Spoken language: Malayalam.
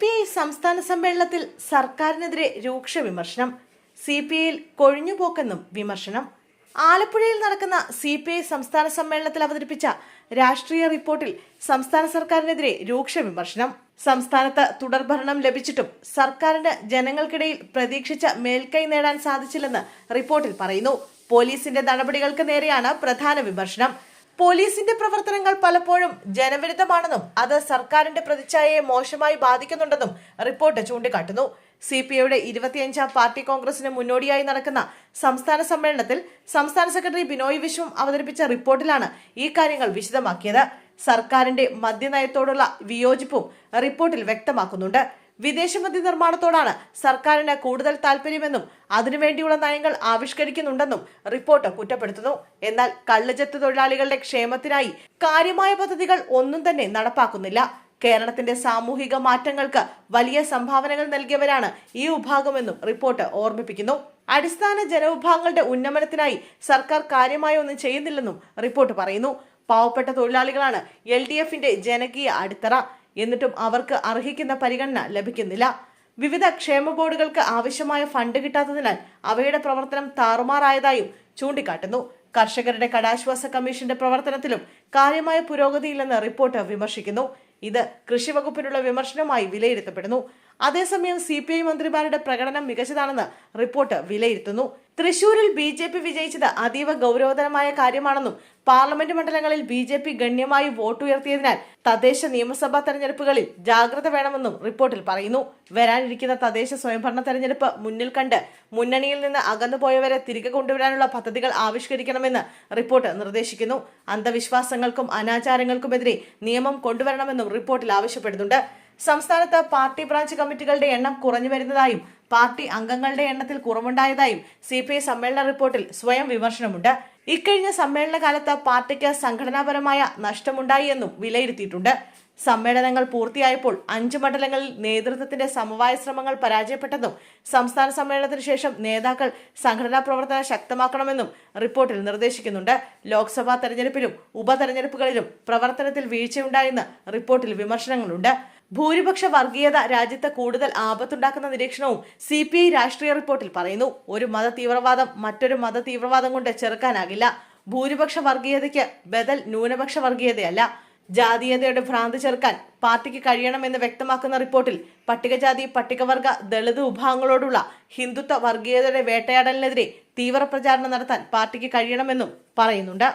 പി ഐ സംസ്ഥാന സമ്മേളനത്തിൽ സർക്കാരിനെതിരെ രൂക്ഷ വിമർശനം. സി പി ഐയിൽ കൊഴിഞ്ഞുപോക്കെന്നും വിമർശനം. ആലപ്പുഴയിൽ നടക്കുന്ന സി പി ഐ സംസ്ഥാന സമ്മേളനത്തിൽ അവതരിപ്പിച്ച രാഷ്ട്രീയ റിപ്പോർട്ടിൽ സംസ്ഥാന സർക്കാരിനെതിരെ രൂക്ഷ വിമർശനം. സംസ്ഥാനത്ത് തുടർഭരണം ലഭിച്ചിട്ടും സർക്കാരിന് ജനങ്ങൾക്കിടയിൽ പ്രതീക്ഷിച്ച മേൽക്കൈ നേടാൻ സാധിച്ചില്ലെന്ന് റിപ്പോർട്ടിൽ പറയുന്നു. പോലീസിന്റെ നടപടികൾക്ക് നേരെയാണ് പ്രധാന വിമർശനം. പോലീസിന്റെ പ്രവർത്തനങ്ങൾ പലപ്പോഴും ജനവിരുദ്ധമാണെന്നും അത് സർക്കാരിന്റെ പ്രതിച്ഛായയെ മോശമായി ബാധിക്കുന്നുണ്ടെന്നും റിപ്പോർട്ട് ചൂണ്ടിക്കാട്ടുന്നു. സി പി ഐയുടെ ഇരുപത്തിയഞ്ചാം പാർട്ടി കോൺഗ്രസിന് മുന്നോടിയായി നടക്കുന്ന സംസ്ഥാന സമ്മേളനത്തിൽ സംസ്ഥാന സെക്രട്ടറി ബിനോയ് വിശ്വം അവതരിപ്പിച്ച റിപ്പോർട്ടിലാണ് ഈ കാര്യങ്ങൾ വിശദമാക്കിയത്. സർക്കാരിന്റെ മദ്യനയത്തോടുള്ള വിയോജിപ്പും റിപ്പോർട്ടിൽ വ്യക്തമാക്കുന്നുണ്ട്. വിദേശ മദ്യ നിർമ്മാണത്തോടാണ് സർക്കാരിന് കൂടുതൽ താല്പര്യമെന്നും അതിനുവേണ്ടിയുള്ള നയങ്ങൾ ആവിഷ്കരിക്കുന്നുണ്ടെന്നും റിപ്പോർട്ട് കുറ്റപ്പെടുത്തുന്നു. എന്നാൽ കള്ളുചെത്ത് തൊഴിലാളികളുടെ ക്ഷേമത്തിനായി കാര്യമായ പദ്ധതികൾ ഒന്നും തന്നെ നടപ്പാക്കുന്നില്ല. കേരളത്തിന്റെ സാമൂഹിക മാറ്റങ്ങൾക്ക് വലിയ സംഭാവനകൾ നൽകിയവരാണ് ഈ വിഭാഗമെന്നും റിപ്പോർട്ട് ഓർമ്മിപ്പിക്കുന്നു. അടിസ്ഥാന ജനവിഭാഗങ്ങളുടെ ഉന്നമനത്തിനായി സർക്കാർ കാര്യമായി ഒന്നും ചെയ്യുന്നില്ലെന്നും റിപ്പോർട്ട് പറയുന്നു. പാവപ്പെട്ട തൊഴിലാളികളാണ് എൽ ഡി എഫിന്റെ ജനകീയ അടിത്തറ. എന്നിട്ടും അവർക്ക് അർഹിക്കുന്ന പരിഗണന ലഭിക്കുന്നില്ല. വിവിധ ക്ഷേമ ബോർഡുകൾക്ക് ആവശ്യമായ ഫണ്ട് കിട്ടാത്തതിനാൽ അവയുടെ പ്രവർത്തനം താറുമാറായതായും ചൂണ്ടിക്കാട്ടുന്നു. കർഷകരുടെ കടാശ്വാസ കമ്മീഷന്റെ പ്രവർത്തനത്തിലും കാര്യമായ പുരോഗതിയില്ലെന്ന് റിപ്പോർട്ട് വിമർശിക്കുന്നു. ഇത് കൃഷിവകുപ്പിനുള്ള വിമർശനമായി വിലയിരുത്തപ്പെടുന്നു. അതേസമയം സി പി ഐ മന്ത്രിമാരുടെ പ്രകടനം മികച്ചതാണെന്ന് റിപ്പോർട്ട് വിലയിരുത്തുന്നു. തൃശൂരിൽ ബി ജെ പി വിജയിച്ചത് അതീവ ഗൗരവതരമായ കാര്യമാണെന്നും പാർലമെന്റ് മണ്ഡലങ്ങളിൽ ബി ജെ പി ഗണ്യമായി വോട്ടുയർത്തിയതിനാൽ തദ്ദേശ നിയമസഭാ തെരഞ്ഞെടുപ്പുകളിൽ ജാഗ്രത വേണമെന്നും റിപ്പോർട്ടിൽ പറയുന്നു. വരാനിരിക്കുന്ന തദ്ദേശ സ്വയംഭരണ തെരഞ്ഞെടുപ്പ് മുന്നിൽ കണ്ട് മുന്നണിയിൽ നിന്ന് അകന്നുപോയവരെ തിരികെ കൊണ്ടുവരാനുള്ള പദ്ധതികൾ ആവിഷ്കരിക്കണമെന്ന് റിപ്പോർട്ട് നിർദ്ദേശിക്കുന്നു. അന്ധവിശ്വാസങ്ങൾക്കും അനാചാരങ്ങൾക്കുമെതിരെ നിയമം കൊണ്ടുവരണമെന്നും റിപ്പോർട്ടിൽ ആവശ്യപ്പെടുന്നുണ്ട്. സംസ്ഥാനത്ത് പാർട്ടി ബ്രാഞ്ച് കമ്മിറ്റികളുടെ എണ്ണം കുറഞ്ഞു വരുന്നതായും പാർട്ടി അംഗങ്ങളുടെ എണ്ണത്തിൽ കുറവുണ്ടായതായും സി പി ഐ സമ്മേളന റിപ്പോർട്ടിൽ സ്വയം വിമർശനമുണ്ട്. ഇക്കഴിഞ്ഞ സമ്മേളന കാലത്ത് പാർട്ടിക്ക് സംഘടനാപരമായ നഷ്ടമുണ്ടായി എന്നും വിലയിരുത്തിയിട്ടുണ്ട്. സമ്മേളനങ്ങൾ പൂർത്തിയായപ്പോൾ അഞ്ച് മണ്ഡലങ്ങളിൽ നേതൃത്വത്തിന്റെ സമവായ ശ്രമങ്ങൾ പരാജയപ്പെട്ടെന്നും സംസ്ഥാന സമ്മേളനത്തിന് ശേഷം നേതാക്കൾ സംഘടനാ പ്രവർത്തനം ശക്തമാക്കണമെന്നും റിപ്പോർട്ടിൽ നിർദ്ദേശിക്കുന്നുണ്ട്. ലോക്സഭാ തെരഞ്ഞെടുപ്പിലും ഉപതെരഞ്ഞെടുപ്പുകളിലും പ്രവർത്തനത്തിൽ വീഴ്ചയുണ്ടായെന്ന് റിപ്പോർട്ടിൽ വിമർശനങ്ങളുണ്ട്. ഭൂരിപക്ഷ വർഗീയത രാജ്യത്ത് കൂടുതൽ ആപത്തുണ്ടാക്കുന്ന നിരീക്ഷണവും സി പി ഐ രാഷ്ട്രീയ റിപ്പോർട്ടിൽ പറയുന്നു. ഒരു മത തീവ്രവാദം മറ്റൊരു മത തീവ്രവാദം കൊണ്ട് ചെറുക്കാനാകില്ല. ഭൂരിപക്ഷ വർഗീയതയ്ക്ക് ബദൽ ന്യൂനപക്ഷ വർഗീയതയല്ല. ജാതീയതയുടെ ഭ്രാന്ത് ചെറുക്കാൻ പാർട്ടിക്ക് കഴിയണമെന്ന് വ്യക്തമാക്കുന്ന റിപ്പോർട്ടിൽ പട്ടികജാതി പട്ടികവർഗ ദളിത് വിഭാഗങ്ങളോടുള്ള ഹിന്ദുത്വ വർഗീയതയുടെ വേട്ടയാടലിനെതിരെ തീവ്ര പ്രചാരണം നടത്താൻ പാർട്ടിക്ക് കഴിയണമെന്നും പറയുന്നുണ്ട്.